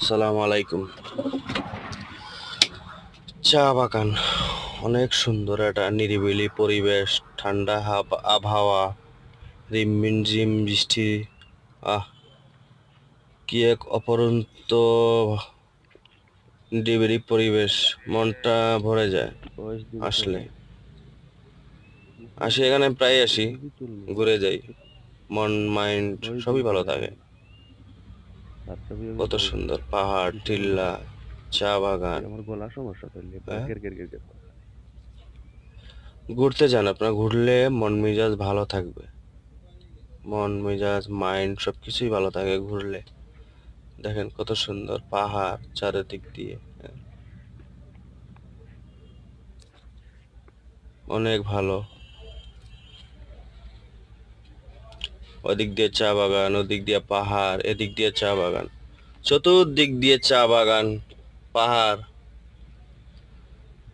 আসসালামু আলাইকুম। চা বাগান, অনেক সুন্দর একটা নিরিবিলি পরিবেশ, ঠান্ডা আবহাওয়া, রিমঝিম ঝিম বৃষ্টি, আহ, কি এক অপরন্ত নিরিবিলি পরিবেশ, মনটা ভরে যায় আসলে। আসি এখানে প্রায় আসি, ঘুরে যাই, মন, মাইন্ড সবই ভালো থাকে। কত সুন্দর পাহাড় টিল্লা চা বাগান। আমার গলা সমস্যা হ্যাঁ? ঘুরতে যান আপনার ঘুরলে মন মেজাজ ভালো থাকবে। মন মেজাজ মাইন্ড সব কিছুই ভালো থাকে ঘুরলে। দেখেন কত সুন্দর পাহাড় চারিদিক দিয়ে। হ্যাঁ। অনেক ভালো। ওদিক দিয়ে চা বাগান, ওদিক দিয়ে পাহাড়, এদিক দিয়ে চা বাগান। চতুর্দিক দিয়ে চা বাগান, পাহাড়।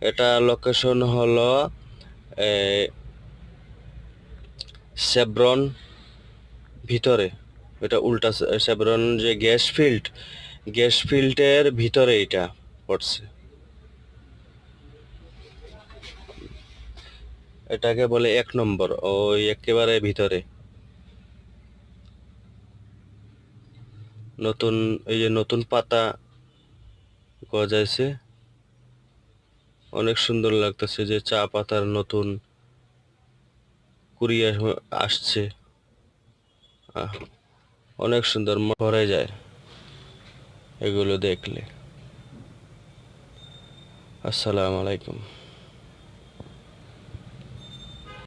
এটা লোকেশন হলো সেব্রন ভিতরে। এটা উল্টা সেব্রন যে গ্যাস ফিল্ড গ্যাস ফিল্ডের ভিতরে এটা পড়ছে। এটাকে বলে এক নম্বর, ওই একেবারে ভিতরে। নতুন, এই যে নতুন পাতা গজাইছে। অনেক সুন্দর লাগতেছে যে চা পাতার নতুন কুড়ি আস- আসছে। অনেক সুন্দর ভরে যায় এগুলো দেখলে। আসসালামু আলাইকুম।